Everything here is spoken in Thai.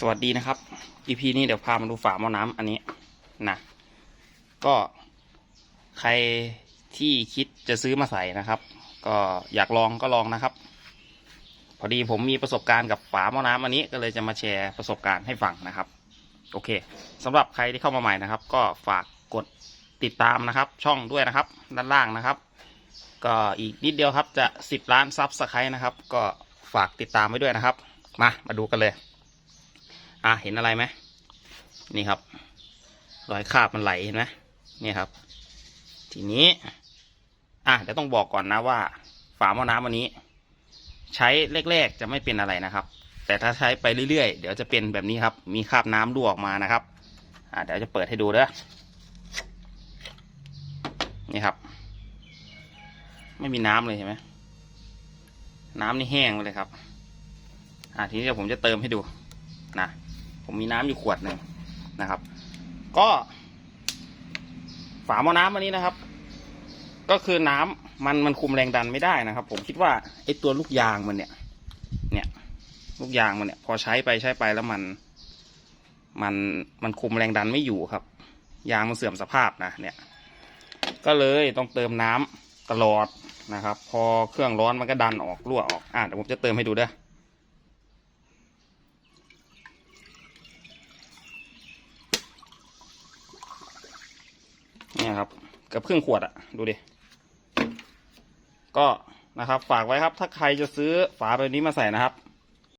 สวัสดีนะครับ EP นี้เดี๋ยวพามาดูฝาหม้อน้ำอันนี้นะก็ใครที่คิดจะซื้อมาใส่นะครับ ก็อยากลองก็ลองนะครับ พอดีผมมีประสบการณ์กับฝาหม้อน้ำอันนี้ก็เลยจะมาแชร์ประสบการณ์ให้ฟังนะครับ โอเคสำหรับใครที่เข้ามาใหม่นะครับ ก็ฝากกดติดตามนะครับ ช่องด้วยนะครับ ด้านล่างนะครับ ก็อีกนิดเดียวครับจะ 10 ล้านซับสไครต์นะครับ ก็ฝากติดตามไว้ด้วยนะครับ มามาดูกันเลย อะเห็นอะไรไหมนี่ครับ รอยคราบมันไหลเห็นไหมนี่ครับ ทีนี้ อะเดี๋ยวต้องบอกก่อนนะว่า ฝาหม้อน้ำอันนี้ ใช้แรกๆจะไม่เป็นอะไรนะครับ แต่ถ้าใช้ไปเรื่อยๆ เดี๋ยวจะเป็นแบบนี้ครับ มีคราบน้ำรั่วออกมานะครับ อะเดี๋ยวจะเปิดให้ดูเด้อนี่ครับ ไม่มีน้ำเลยเห็นไหมน้ำนี่แห้งไปเลยครับ อะทีนี้เดี๋ยวผมจะเติมให้ดูนะ ผมมีน้ำอยู่ขวดหนึ่งนะครับ ก็ ฝาหม้อน้ำอันนี้นะครับ ก็คือน้ำมันมันคุมแรงดันไม่ได้นะครับ ผมคิดว่าไอตัวลูกยางมันเนี่ย เนี่ยลูกยางมันเนี่ย พอใช้ไปใช้ไปแล้วมัน มันมันคุมแรงดันไม่อยู่ครับ ยางมันเสื่อมสภาพนะเนี่ย ก็เลยต้องเติมน้ำตลอดนะครับ พอเครื่องร้อนมันก็ดันออกรั่วออกอะเดี๋ยวผมจะเติมให้ดูเด้อ เนี่ยครับกับครึ่งขวดอะดูดิ ก็นะครับ ฝากไว้ครับ ถ้าใครจะซื้อฝาแบบนี้มาใส่นะครับ